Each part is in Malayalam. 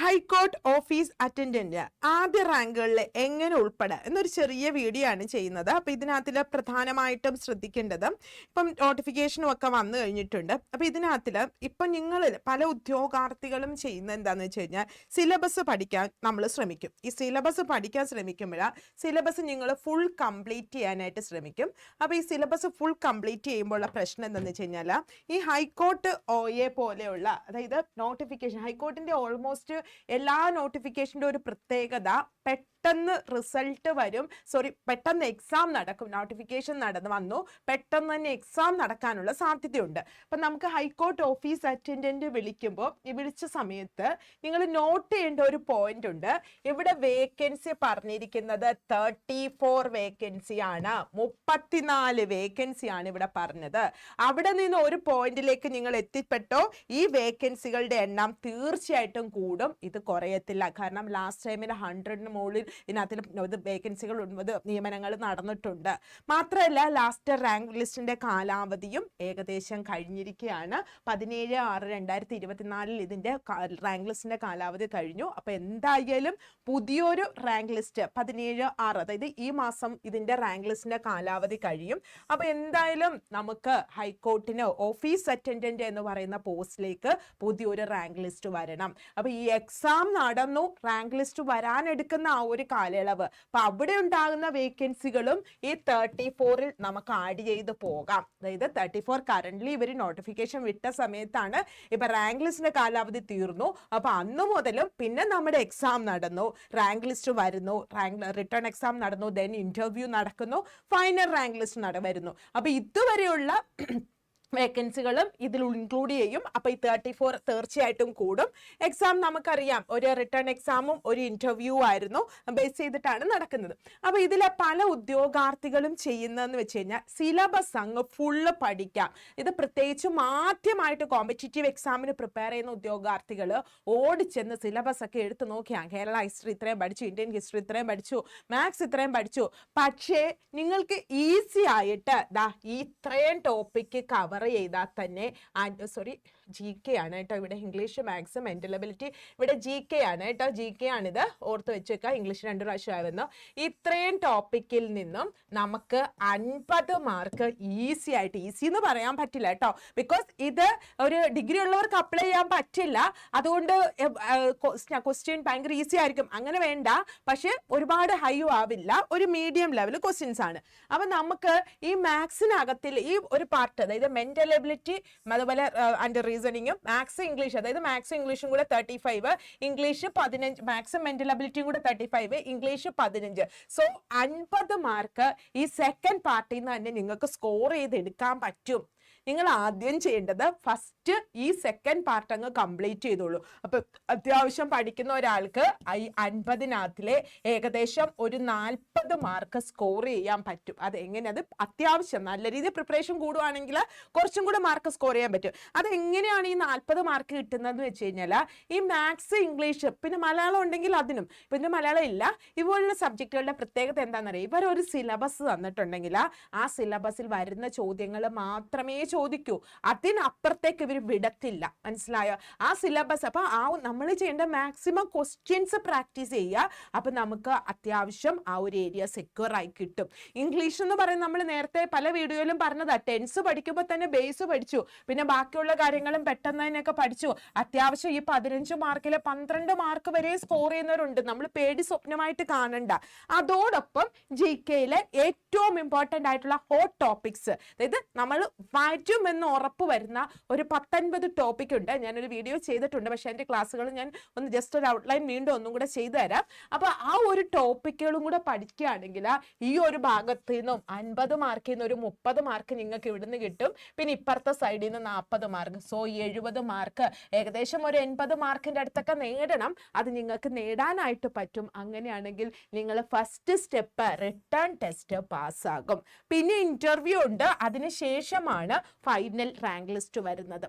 ഹൈക്കോർട്ട് ഓഫീസ് അറ്റൻഡന്റ് ആദ്യ റാങ്കുകളിൽ എങ്ങനെ ഉൾപ്പെടാം എന്നൊരു ചെറിയ വീഡിയോ ആണ് ചെയ്യുന്നത്. അപ്പോൾ ഇതിനകത്തിൽ പ്രധാനമായിട്ടും ശ്രദ്ധിക്കേണ്ടത് ഇപ്പം നോട്ടിഫിക്കേഷനും ഒക്കെ വന്നു കഴിഞ്ഞിട്ടുണ്ട്. അപ്പോൾ ഇതിനകത്തിൽ ഇപ്പം നിങ്ങൾ പല ഉദ്യോഗാർത്ഥികളും ചെയ്യുന്ന എന്താണെന്ന് വെച്ച് കഴിഞ്ഞാൽ സിലബസ് പഠിക്കാൻ നമ്മൾ ശ്രമിക്കും. ഈ സിലബസ് പഠിക്കാൻ ശ്രമിക്കുമ്പോഴാണ് സിലബസ് നിങ്ങൾ ഫുൾ കംപ്ലീറ്റ് ചെയ്യാനായിട്ട് ശ്രമിക്കും. അപ്പോൾ ഈ സിലബസ് ഫുൾ കംപ്ലീറ്റ് ചെയ്യുമ്പോഴുള്ള പ്രശ്നം എന്താണെന്ന് വെച്ച് കഴിഞ്ഞാൽ ഈ ഹൈക്കോർട്ട് ഒ എ പോലെയുള്ള അതായത് നോട്ടിഫിക്കേഷൻ ഹൈക്കോർട്ടിന്റെ ഓൾമോസ്റ്റ് എല്ലാ നോട്ടിഫിക്കേഷന്റെ ഒരു പ്രത്യേകത പെട്ടെന്ന് റിസൾട്ട് വരും. സോറി പെട്ടെന്ന് എക്സാം നടക്കും. നോട്ടിഫിക്കേഷൻ നടന്ന് വന്നു. പെട്ടെന്ന് തന്നെ എക്സാം നടക്കാനുള്ള സാധ്യതയുണ്ട്. അപ്പം നമുക്ക് ഹൈക്കോർട്ട് ഓഫീസ് അറ്റൻഡന്റ് വിളിക്കുമ്പോൾ വിളിച്ച സമയത്ത് നിങ്ങൾ നോട്ട് ചെയ്യേണ്ട ഒരു പോയിന്റ് ഉണ്ട്. ഇവിടെ വേക്കൻസി പറഞ്ഞിരിക്കുന്നത് തേർട്ടി ഫോർ വേക്കൻസി ആണ്. മുപ്പത്തിനാല് വേക്കൻസി ആണ് ഇവിടെ പറഞ്ഞത്. അവിടെ നിന്ന് ഒരു പോയിന്റിലേക്ക് നിങ്ങൾ എത്തിപ്പെട്ടോ? ഈ വേക്കൻസികളുടെ എണ്ണം തീർച്ചയായിട്ടും കൂടും. ഇത് കുറയത്തില്ല. കാരണം ലാസ്റ്റ് ടൈമിൽ ഹൺഡ്രഡിന് മുകളിൽ ഇതിനകത്തിൽ ഇത് വേക്കൻസികൾ ഒൻപത് നിയമനങ്ങൾ നടന്നിട്ടുണ്ട്. മാത്രമല്ല ലാസ്റ്റ് റാങ്ക് ലിസ്റ്റിന്റെ കാലാവധിയും ഏകദേശം കഴിഞ്ഞിരിക്കുകയാണ് പതിനേഴ് ആറ് രണ്ടായിരത്തി ഇരുപത്തിനാലിൽ ഇതിന്റെ റാങ്ക് ലിസ്റ്റിന്റെ കാലാവധി കഴിഞ്ഞു. അപ്പോൾ എന്തായാലും പുതിയൊരു റാങ്ക് ലിസ്റ്റ് പതിനേഴ് ആറ് അതായത് ഈ മാസം ഇതിന്റെ റാങ്ക് ലിസ്റ്റിന്റെ കാലാവധി കഴിയും. അപ്പോൾ എന്തായാലും നമുക്ക് ഹൈക്കോർട്ടിന് ഓഫീസ് അറ്റൻഡന്റ് എന്ന് പറയുന്ന പോസ്റ്റിലേക്ക് പുതിയൊരു റാങ്ക് ലിസ്റ്റ് വരണം. അപ്പോൾ ഈ എക്സാം നടന്നു റാങ്ക് ലിസ്റ്റ് വരാനെടുക്കുന്ന ആ ഒരു കാലയളവ്. അപ്പൊ അവിടെ ഉണ്ടാകുന്ന വേക്കൻസികളും ഈ തേർട്ടി ഫോറിൽ നമുക്ക് ആഡ് ചെയ്ത് പോകാം. അതായത് തേർട്ടി ഫോർ കറന്റ് ഇവർ നോട്ടിഫിക്കേഷൻ വിട്ട സമയത്താണ് ഇപ്പൊ റാങ്ക് ലിസ്റ്റിന്റെ കാലാവധി തീർന്നു. അപ്പൊ അന്ന് മുതലും പിന്നെ നമ്മുടെ എക്സാം നടന്നു. റാങ്ക് ലിസ്റ്റ് വരുന്നു റാങ്ക് റിട്ടേൺ എക്സാം നടന്നു ദെൻ ഇന്റർവ്യൂ നടക്കുന്നു ഫൈനൽ റാങ്ക് ലിസ്റ്റ് നട വരുന്നു. അപ്പൊ ഇതുവരെയുള്ള വേക്കൻസികളും ഇതിൽ ഇൻക്ലൂഡ് ചെയ്യും. അപ്പോൾ ഈ തേർട്ടി ഫോർ തീർച്ചയായിട്ടും കൂടും. എക്സാം നമുക്കറിയാം. ഒരു റിട്ടേൺ എക്സാമും ഒരു ഇന്റർവ്യൂ ആയിരുന്നു. ബേസ് ചെയ്തിട്ടാണ് നടക്കുന്നത്. അപ്പോൾ ഇതിലെ പല ഉദ്യോഗാർത്ഥികളും ചെയ്യുന്നതെന്ന് വെച്ച് കഴിഞ്ഞാൽ സിലബസ് അങ്ങ് ഫുള്ള് പഠിക്കാം. ഇത് പ്രത്യേകിച്ചും ആദ്യമായിട്ട് കോമ്പറ്റേറ്റീവ് എക്സാമിന് പ്രിപ്പയർ ചെയ്യുന്ന ഉദ്യോഗാർത്ഥികൾ ഓടിച്ചെന്ന് സിലബസ് ഒക്കെ എടുത്ത് നോക്കിയാൽ കേരള ഹിസ്റ്ററി ഇത്രയും പഠിച്ചു ഇന്ത്യൻ ഹിസ്റ്ററി ഇത്രയും പഠിച്ചു മാത്സ് ഇത്രയും പഠിച്ചു. പക്ഷേ നിങ്ങൾക്ക് ഈസി ആയിട്ട് ദാ ഇത്രയും ടോപ്പിക്ക് കവർ ചെയ്താൽ തന്നെ സോറി ജി കെ ആണ് കേട്ടോ ഇവിടെ ഇംഗ്ലീഷ് മാത്സ് മെന്റൽ എബിലിറ്റി ഇവിടെ ജി കെ ആണ് കേട്ടോ. ജി കെ ആണിത്. ഓർത്ത് വെച്ചേക്കുക. ഇംഗ്ലീഷ് രണ്ട് പ്രാവശ്യം ആയിരുന്നു ഇത്രയും ടോപ്പിക്കിൽ നിന്നും നമുക്ക് അൻപത് മാർക്ക് ഈസി ആയിട്ട് ഈസി എന്ന് പറയാൻ പറ്റില്ല കേട്ടോ. ബിക്കോസ് ഇത് ഒരു ഡിഗ്രി ഉള്ളവർക്ക് അപ്ലൈ ചെയ്യാൻ പറ്റില്ല. അതുകൊണ്ട് ക്വസ്റ്റ്യൻ ഭയങ്കര ഈസി ആയിരിക്കും. അങ്ങനെ വേണ്ട. പക്ഷെ ഒരുപാട് ഹൈ ആവില്ല. ഒരു മീഡിയം ലെവൽ ക്വസ്റ്റ്യൻസ് ആണ്. അപ്പം നമുക്ക് ഈ മാത്സിനകത്തിൽ ഈ ഒരു പാർട്ട് അതായത് മെന്റൽ എബിലിറ്റി അതുപോലെ ആൻഡ് റീസണിങ്ങും മാത്സ് ഇംഗ്ലീഷ് അതായത് മാത്സും ഇംഗ്ലീഷും കൂടെ തേർട്ടി ഫൈവ് ഇംഗ്ലീഷ് പതിനഞ്ച് മാത്സും മെന്റൽ എബിലിറ്റിയും കൂടെ തേർട്ടി ഫൈവ് ഇംഗ്ലീഷ് പതിനഞ്ച്. സോ അൻപത് മാർക്ക് ഈ സെക്കൻഡ് പാർട്ടിൽ നിന്ന് തന്നെ നിങ്ങൾക്ക് സ്കോർ ചെയ്തെടുക്കാൻ പറ്റും. നിങ്ങൾ ആദ്യം ചെയ്യേണ്ടത് ഫസ്റ്റ് ഈ സെക്കൻഡ് പാർട്ട് അങ്ങ് കംപ്ലീറ്റ് ചെയ്തോളൂ. അപ്പൊ അത്യാവശ്യം പഠിക്കുന്ന ഒരാൾക്ക് ഈ അൻപതിനകത്തിലെ ഏകദേശം ഒരു നാൽപ്പത് മാർക്ക് സ്കോർ ചെയ്യാൻ പറ്റും. അത് എങ്ങനെ അത് അത്യാവശ്യം നല്ല രീതിയിൽ പ്രിപ്പറേഷൻ കൂടുവാണെങ്കിൽ കുറച്ചും കൂടെ മാർക്ക് സ്കോർ ചെയ്യാൻ പറ്റും. അത് എങ്ങനെയാണ് ഈ നാൽപ്പത് മാർക്ക് കിട്ടുന്നതെന്ന് വെച്ച് കഴിഞ്ഞാൽ ഈ മാത്സ് ഇംഗ്ലീഷ് പിന്നെ മലയാളം ഉണ്ടെങ്കിൽ അതിനും. പിന്നെ മലയാളം ഇല്ല. ഇതുപോലുള്ള സബ്ജക്റ്റുകളുടെ പ്രത്യേകത എന്താണെന്നറിയാം? ഇവർ ഒരു സിലബസ് തന്നിട്ടുണ്ടെങ്കിൽ ആ സിലബസിൽ വരുന്ന ചോദ്യങ്ങൾ മാത്രമേ ചോദിക്കൂ. അതിനപ്പുറത്തേക്ക് ഇവർ വിടത്തില്ല. മനസ്സിലായോ? ആ സിലബസ് അപ്പൊ ആ നമ്മൾ ചെയ്യേണ്ട മാക്സിമം ക്വസ്റ്റ്യൻസ് പ്രാക്ടീസ് ചെയ്യുക. അപ്പൊ നമുക്ക് അത്യാവശ്യം ആ ഒരു ഏരിയ സെക്യൂർ ആയി കിട്ടും. ഇംഗ്ലീഷ് എന്ന് പറയുന്നത് നമ്മൾ നേരത്തെ പല വീഡിയോയിലും പറഞ്ഞതാ. ടെൻസ് പഠിക്കുമ്പോൾ തന്നെ ബേസ് പഠിച്ചു. പിന്നെ ബാക്കിയുള്ള കാര്യങ്ങളും പെട്ടെന്ന് തന്നെയൊക്കെ പഠിച്ചു. അത്യാവശ്യം ഈ പതിനഞ്ച് മാർക്കിലെ പന്ത്രണ്ട് മാർക്ക് വരെ സ്കോർ ചെയ്യുന്നവരുണ്ട്. നമ്മൾ പേടി സ്വപ്നമായിട്ട് കാണണ്ട. അതോടൊപ്പം ജി കെയിലെ ഏറ്റവും ഇമ്പോർട്ടന്റ് ആയിട്ടുള്ള ഹോട്ട് ടോപ്പിക്സ് അതായത് നമ്മൾ വരുമെന്ന് ഉറപ്പ് വരുന്ന ഒരു പത്തൊൻപത് ടോപ്പിക് ഉണ്ട്. ഞാനൊരു വീഡിയോ ചെയ്തിട്ടുണ്ട്. പക്ഷേ എന്റെ ക്ലാസ്സുകൾ ഞാൻ ഒന്ന് ജസ്റ്റ് ഒരു ഔട്ട്ലൈൻ വീണ്ടും ഒന്നും കൂടെ ചെയ്തു തരാം. അപ്പോൾ ആ ഒരു ടോപ്പിക്കുകളും കൂടെ പഠിക്കുകയാണെങ്കിൽ ഈ ഒരു ഭാഗത്തു നിന്നും അൻപത് മാർക്കിൽ നിന്ന് ഒരു മുപ്പത് മാർക്ക് നിങ്ങൾക്ക് ഇവിടുന്ന് കിട്ടും. പിന്നെ ഇപ്പുറത്തെ സൈഡിൽ നിന്ന് നാൽപ്പത് മാർക്ക് സോ എഴുപത് മാർക്ക് ഏകദേശം ഒരു എൺപത് മാർക്കിന്റെ അടുത്തൊക്കെ നേടണം. അത് നിങ്ങൾക്ക് നേടാനായിട്ട് പറ്റും. അങ്ങനെയാണെങ്കിൽ നിങ്ങൾ ഫസ്റ്റ് സ്റ്റെപ്പ് റിട്ടേൺ ടെസ്റ്റ് പാസ്സാകും പിന്നെ ഇന്റർവ്യൂ ഉണ്ട്. അതിനുശേഷമാണ് ഫൈനൽ റാങ്ക് ലിസ്റ്റ് വരുന്നത്.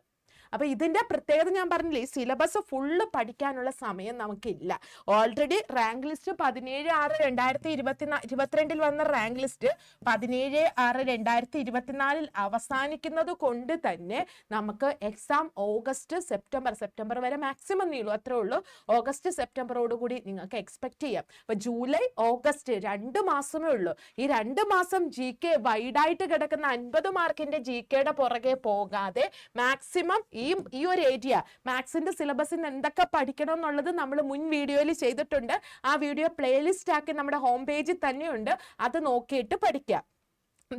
അപ്പോൾ ഇതിന്റെ പ്രത്യേകത ഞാൻ പറഞ്ഞില്ലേ ഈ സിലബസ് ഫുള്ള് പഠിക്കാനുള്ള സമയം നമുക്കില്ല. ഓൾറെഡി റാങ്ക് ലിസ്റ്റ് പതിനേഴ് ആറ് രണ്ടായിരത്തി ഇരുപത്തി ഇരുപത്തിരണ്ടിൽ വന്ന റാങ്ക് ലിസ്റ്റ് പതിനേഴ് ആറ് രണ്ടായിരത്തി ഇരുപത്തിനാലിൽ അവസാനിക്കുന്നത് കൊണ്ട് തന്നെ നമുക്ക് എക്സാം ഓഗസ്റ്റ് സെപ്റ്റംബർ സെപ്റ്റംബർ വരെ മാക്സിമം നീളൂ. അത്രേ ഉള്ളൂ. ഓഗസ്റ്റ് സെപ്റ്റംബറോട് കൂടി നിങ്ങൾക്ക് എക്സ്പെക്ട് ചെയ്യാം. അപ്പൊ ജൂലൈ ഓഗസ്റ്റ് രണ്ട് മാസമേ ഉള്ളൂ. ഈ രണ്ട് മാസം ജി കെ വൈഡായിട്ട് കിടക്കുന്ന അൻപത് മാർക്കിന്റെ ജി കെയുടെ പുറകെ പോകാതെ മാക്സിമം ഈ ഈ ഒരു ഏരിയ മാത്സിന്റെ സിലബസിൽ എന്തൊക്കെ പഠിക്കണം എന്നുള്ളത് നമ്മൾ മുൻ വീഡിയോയിൽ ചെയ്തിട്ടുണ്ട്. ആ വീഡിയോ പ്ലേലിസ്റ്റ് ആക്കി നമ്മുടെ ഹോം പേജിൽ തന്നെയുണ്ട്. അത് നോക്കിയിട്ട് പഠിക്കാം.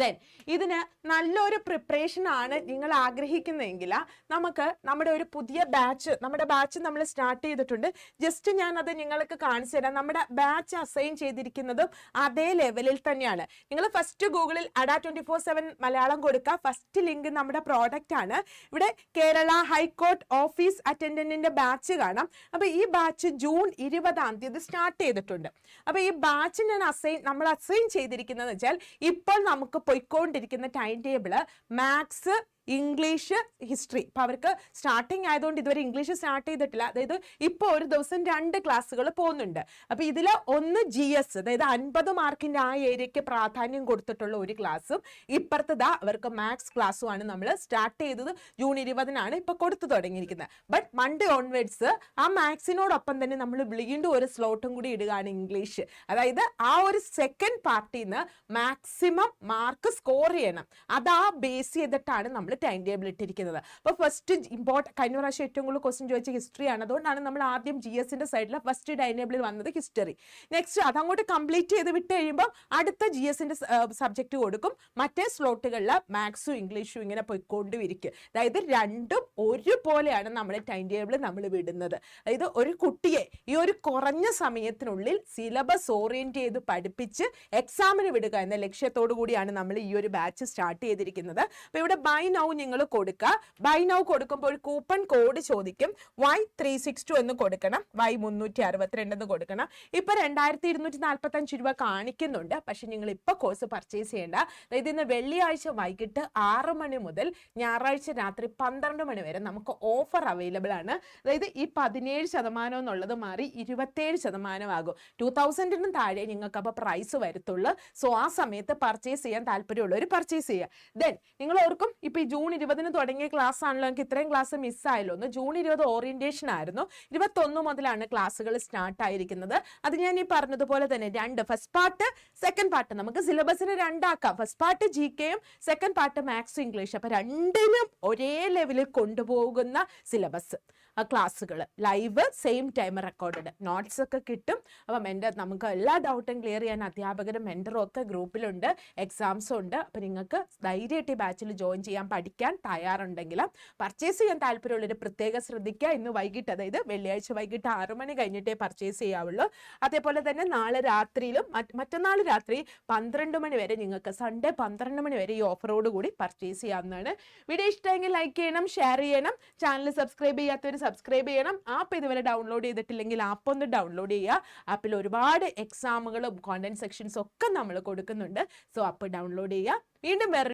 ദെൻ ഇതിന് നല്ലൊരു പ്രിപ്പറേഷൻ ആണ് നിങ്ങൾ ആഗ്രഹിക്കുന്നതെങ്കിൽ നമുക്ക് നമ്മുടെ ഒരു പുതിയ ബാച്ച് നമ്മുടെ ബാച്ച് നമ്മൾ സ്റ്റാർട്ട് ചെയ്തിട്ടുണ്ട്. ജസ്റ്റ് ഞാൻ അത് നിങ്ങൾക്ക് കാണിച്ചു തരാം. നമ്മുടെ ബാച്ച് അസൈൻ ചെയ്തിരിക്കുന്നതും അതേ ലെവലിൽ തന്നെയാണ്. നിങ്ങൾ ഫസ്റ്റ് ഗൂഗിളിൽ Adda twenty four seven Malayalam കൊടുക്കുക. ഫസ്റ്റ് ലിങ്ക് നമ്മുടെ പ്രോഡക്റ്റ് ആണ്. ഇവിടെ കേരള ഹൈക്കോർട്ട് ഓഫീസ് അറ്റൻഡന്റിന്റെ ബാച്ച് കാണാം. അപ്പോൾ ഈ ബാച്ച് ജൂൺ ഇരുപതാം തീയതി സ്റ്റാർട്ട് ചെയ്തിട്ടുണ്ട്. അപ്പോൾ ഈ ബാച്ച് ഞാൻ അസൈൻ നമ്മൾ അസൈൻ ചെയ്തിരിക്കുന്നത് വെച്ചാൽ ഇപ്പോൾ നമുക്ക് പൊയ്ക്കൊണ്ടിരിക്കുന്ന time table maths English history. ഇപ്പം അവർക്ക് സ്റ്റാർട്ടിങ് ആയതുകൊണ്ട് ഇതുവരെ ഇംഗ്ലീഷ് സ്റ്റാർട്ട് ചെയ്തിട്ടില്ല. അതായത് ഇപ്പോൾ ഒരു ദിവസം രണ്ട് ക്ലാസ്സുകൾ പോകുന്നുണ്ട്. അപ്പോൾ ഇതിൽ ഒന്ന് ജി എസ് അതായത് അൻപത് മാർക്കിന്റെ ആ ഏരിയയ്ക്ക് പ്രാധാന്യം കൊടുത്തിട്ടുള്ള ഒരു ക്ലാസ്സും ഇപ്പുറത്തതാ അവർക്ക് മാത്സ് ക്ലാസ്സുമാണ് നമ്മൾ സ്റ്റാർട്ട് ചെയ്തത് ജൂൺ ഇരുപതിനാണ് ഇപ്പോൾ കൊടുത്തു തുടങ്ങിയിരിക്കുന്നത്. ബട്ട് മൺഡേ ഓൺവേഡ്സ് ആ മാത്സിനോടൊപ്പം തന്നെ നമ്മൾ വീണ്ടും ഒരു സ്ലോട്ടും കൂടി ഇടുകയാണ് ഇംഗ്ലീഷ്. അതായത് ആ ഒരു സെക്കൻഡ് പാർട്ടിയിൽ നിന്ന് മാക്സിമം മാർക്ക് സ്കോർ ചെയ്യണം. അതാ ബേസ് ചെയ്തിട്ടാണ് നമ്മൾ ടൈം ടേബിൾ ഇട്ടിരിക്കുന്നത്. അപ്പോൾ ഫസ്റ്റ് ഇമ്പോർട്ട് കഴിഞ്ഞ പ്രാവശ്യം ഏറ്റവും കൂടുതൽ ക്വസ്റ്റ്യൻ ചോദിച്ച ഹിസ്റ്ററിയാണ് അതുകൊണ്ടാണ് നമ്മൾ ആദ്യം ജി എസിന്റെ സൈഡിൽ ഫസ്റ്റ് ടൈം ടേബിളിൽ വന്നത് ഹിസ്റ്ററി നെക്സ്റ്റ് അതങ്ങോട്ട് കംപ്ലീറ്റ് ചെയ്ത് വിട്ട് കഴിയുമ്പോൾ അടുത്ത ജി എസിന്റെ സബ്ജക്റ്റ് കൊടുക്കും. മറ്റേ സ്ലോട്ടുകളിൽ മാത്സും ഇംഗ്ലീഷും ഇങ്ങനെ പോയിക്കൊണ്ടിരിക്കും. അതായത് രണ്ടും ഒരുപോലെയാണ് നമ്മൾ ടൈം ടേബിൾ നമ്മൾ വിടുന്നത്. അതായത് ഒരു കുട്ടിയെ ഈ ഒരു കുറഞ്ഞ സമയത്തിനുള്ളിൽ സിലബസ് ഓറിയന്റ് ചെയ്ത് പഠിപ്പിച്ച് എക്സാമിന് വിടുക എന്ന ലക്ഷ്യത്തോടു കൂടിയാണ് നമ്മൾ ഈ ഒരു ബാച്ച് സ്റ്റാർട്ട് ചെയ്തിരിക്കുന്നത്. അപ്പോൾ ഇവിടെ ബൈ നിങ്ങൾ കൊടുക്കുക ബൈ നൗ കൊടുക്കുമ്പോൾ കൂപ്പൺ കോഡ് ചോദിക്കും. വൈ ത്രീ സിക്സ് ടു എന്ന് കൊടുക്കണം. വൈ മുന്നൂറ്റി അറുപത്തിരണ്ട് എന്ന് കൊടുക്കണം. ഇപ്പൊ രണ്ടായിരത്തി ഇരുന്നൂറ്റി നാൽപ്പത്തി അഞ്ച് രൂപ കാണിക്കുന്നുണ്ട്. പക്ഷെ നിങ്ങൾ ഇപ്പൊ കോഴ്സ് പർച്ചേസ് ചെയ്യേണ്ട. അതായത് ഇന്ന് വെള്ളിയാഴ്ച വൈകിട്ട് ആറ് മണി മുതൽ ഞായറാഴ്ച രാത്രി പന്ത്രണ്ട് മണി വരെ നമുക്ക് ഓഫർ അവൈലബിൾ ആണ്. അതായത് ഈ പതിനേഴ് ശതമാനം എന്നുള്ളത് മാറി ഇരുപത്തേഴ് ശതമാനമാകും. ടു തൗസൻഡിനും താഴെ നിങ്ങൾക്ക് അപ്പോൾ പ്രൈസ് വരത്തുള്ളൂ. സോ ആ സമയത്ത് പർച്ചേസ് ചെയ്യാൻ താല്പര്യമുള്ളവർ പർച്ചേസ് ചെയ്യുക. ദെൻ നിങ്ങൾ ഓർക്കും ഇപ്പൊ ഈ ജൂൺ ഇരുപതിന് തുടങ്ങിയ ക്ലാസ് ആണല്ലോ എനിക്ക് ഇത്രയും ക്ലാസ് മിസ്സായല്ലോ. ഒന്ന് ജൂൺ ഇരുപത് ഓറിയന്റേഷൻ ആയിരുന്നു. ഇരുപത്തൊന്ന് മുതലാണ് ക്ലാസ്സുകൾ സ്റ്റാർട്ട് ആയിരിക്കുന്നത്. അത് ഞാൻ ഈ പറഞ്ഞതുപോലെ തന്നെ രണ്ട് ഫസ്റ്റ് പാർട്ട് സെക്കൻഡ് പാർട്ട് നമുക്ക് സിലബസിന് രണ്ടാക്കാം. ഫസ്റ്റ് പാർട്ട് ജി കെയും സെക്കൻഡ് പാർട്ട് മാത്സും ഇംഗ്ലീഷ് അപ്പൊ രണ്ടിനും ഒരേ ലെവലിൽ കൊണ്ടുപോകുന്ന സിലബസ് ക്ലാസ്സുകൾ. Live same time recorded notes ഒക്കെ കിട്ടും. അപ്പം എന്റെ നമുക്ക് എല്ലാ ഡൗട്ടും ക്ലിയർ ചെയ്യാൻ അധ്യാപകരും മെന്ററും ഒക്കെ ഗ്രൂപ്പിലുണ്ട് എക്സാംസും ഉണ്ട്. അപ്പം നിങ്ങൾക്ക് ധൈര്യമായിട്ട് ഈ ബാച്ചിൽ ജോയിൻ ചെയ്യാൻ പഠിക്കാൻ തയ്യാറുണ്ടെങ്കിൽ പർച്ചേസ് ചെയ്യാൻ താല്പര്യമുള്ളവർ പ്രത്യേകം ശ്രദ്ധിക്കുക. ഇന്ന് വൈകിട്ട് അതായത് വെള്ളിയാഴ്ച വൈകിട്ട് ആറു മണി കഴിഞ്ഞിട്ടേ പർച്ചേസ് ചെയ്യാവുള്ളൂ. അതേപോലെ തന്നെ നാളെ രാത്രിയിലും മറ്റ് മറ്റന്നാൾ രാത്രി പന്ത്രണ്ട് മണി വരെ നിങ്ങൾക്ക് സൺഡേ പന്ത്രണ്ട് മണി വരെ ഈ ഓഫറോട് കൂടി പർച്ചേസ് ചെയ്യാവുന്നതാണ്. വീഡിയോ ഇഷ്ടമെങ്കിൽ ലൈക്ക് ചെയ്യണം ഷെയർ ചെയ്യണം. ചാനൽ സബ്സ്ക്രൈബ് ചെയ്യാത്തവർ സബ്സ്ക്രൈബ് ചെയ്യണം. ആപ്പ് ഇതുവരെ ഡൗൺലോഡ് ചെയ്തിട്ടില്ലെങ്കിൽ ആപ്പ് ഒന്ന് ഡൗൺലോഡ് ചെയ്യുക. ആപ്പിൽ ഒരുപാട് എക്സാമുകളും കോണ്ടന്റ് സെക്ഷൻസ് ഒക്കെ നമ്മൾ കൊടുക്കുന്നുണ്ട്. സോ ആപ്പ് ഡൗൺലോഡ് ചെയ്യുക. വീണ്ടും വേറെ